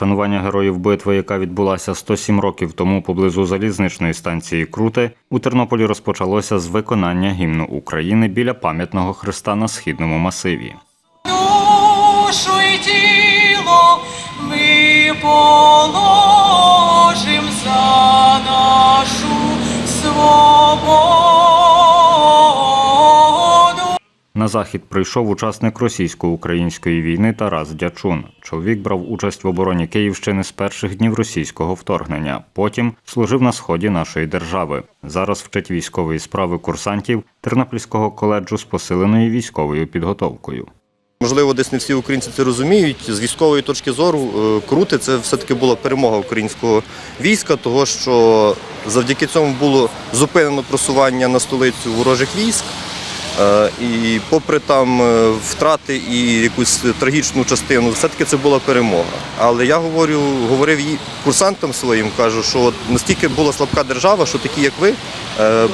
вшанування героїв битви, яка відбулася 107 років тому поблизу залізничної станції Крути, у Тернополі розпочалося з виконання гімну України біля пам'ятного хреста на східному масиві. душу і тіло ми положим На захід прийшов учасник російсько-української війни Тарас Дячун. Чоловік брав участь в обороні Київщини з перших днів російського вторгнення. Потім служив на сході нашої держави. Зараз вчить військової справи курсантів Тернопільського коледжу з посиленою військовою підготовкою. Можливо, десь не всі українці це розуміють. З військової точки зору е, крути це все-таки була перемога українського війська, того що завдяки цьому було зупинено просування на столицю ворожих військ. Е, І попри там е, втрати і якусь трагічну частину, все-таки це була перемога. Але я говорю, говорив їй- курсантам своїм, кажу, що настільки була слабка держава, що такі, як ви, е,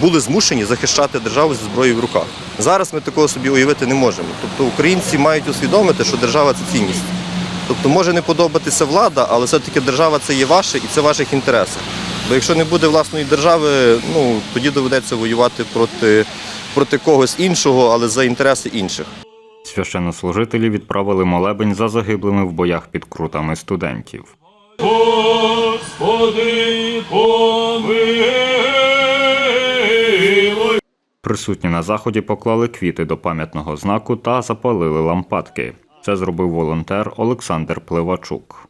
були змушені захищати державу зі зброєю в руках. Зараз ми такого собі уявити не можемо. Тобто українці мають усвідомити, що держава це цінність. Тобто може не подобатися влада, але все-таки держава це є ваше і це в ваших інтересах. Бо якщо не буде власної держави, ну тоді доведеться воювати проти, проти когось іншого, але за інтереси інших. Священнослужителі відправили молебень за загиблими в боях під крутами студентів. Господи, помилуй. Присутні на заході поклали квіти до пам'ятного знаку та запалили лампадки. Це зробив волонтер Олександр Пливачук.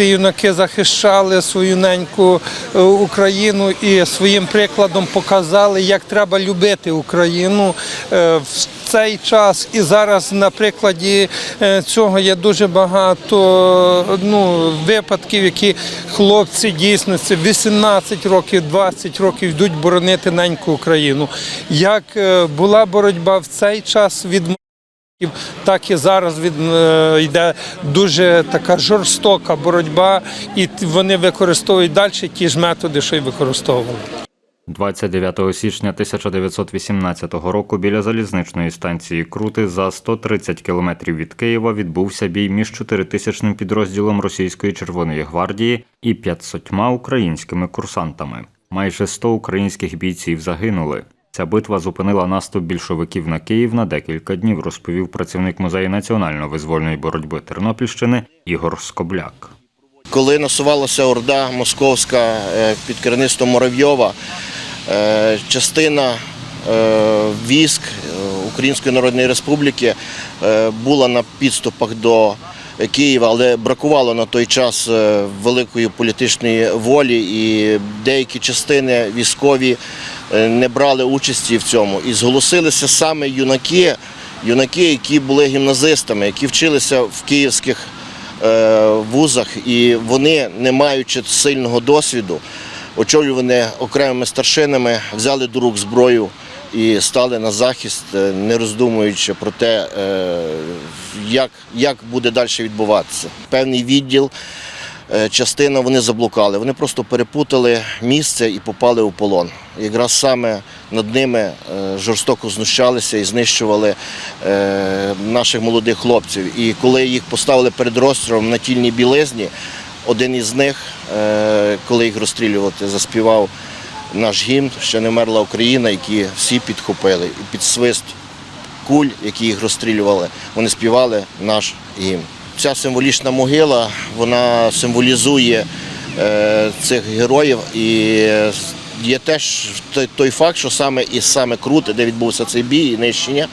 Ці юнаки захищали свою неньку е, Україну і своїм прикладом показали, як треба любити Україну е, в цей час. І зараз на прикладі е, цього є дуже багато ну, випадків, які хлопці дійсно це 18 років, 20 років йдуть боронити неньку Україну. Як була боротьба в цей час від так і зараз від, е, йде дуже така жорстока боротьба, і вони використовують далі ті ж методи, що й використовували. 29 січня 1918 року біля залізничної станції Крути за 130 кілометрів від Києва відбувся бій між 4000 підрозділом Російської Червоної гвардії і 500 українськими курсантами. Майже 100 українських бійців загинули. Ця битва зупинила наступ більшовиків на Київ на декілька днів, розповів працівник музею національно-визвольної боротьби Тернопільщини Ігор Скобляк. Коли насувалася орда московська е, під керівництвом Моровйова, е, частина е, військ Української Народної Республіки була на підступах до Києва, але бракувало на той час великої політичної волі, і деякі частини військові не брали участі в цьому. І зголосилися саме юнаки, юнаки, які були гімназистами, які вчилися в київських е, вузах, і вони, не маючи сильного досвіду, очолювані окремими старшинами, взяли до рук зброю і стали на захист, е, не роздумуючи про те, е, як, як буде далі відбуватися. Певний відділ. Е, Частина вони заблукали, вони просто перепутали місце і попали у полон. Якраз саме над ними е, жорстоко знущалися і знищували е, наших молодих хлопців. І коли їх поставили перед розстрілом на тільній білизні, один із них, коли їх розстрілювати, заспівав наш гімн Ще не вмерла Україна, які всі підхопили. І під свист куль, які їх розстрілювали, вони співали наш гімн. Ця символічна могила вона символізує е, цих героїв і є теж той, факт, що саме із саме Крути, де відбувся цей бій і нищення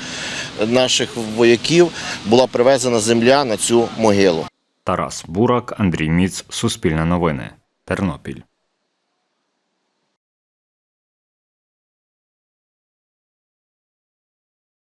наших вояків, була привезена земля на цю могилу. Тарас Бурак, Андрій Міц, Суспільне новини, Тернопіль.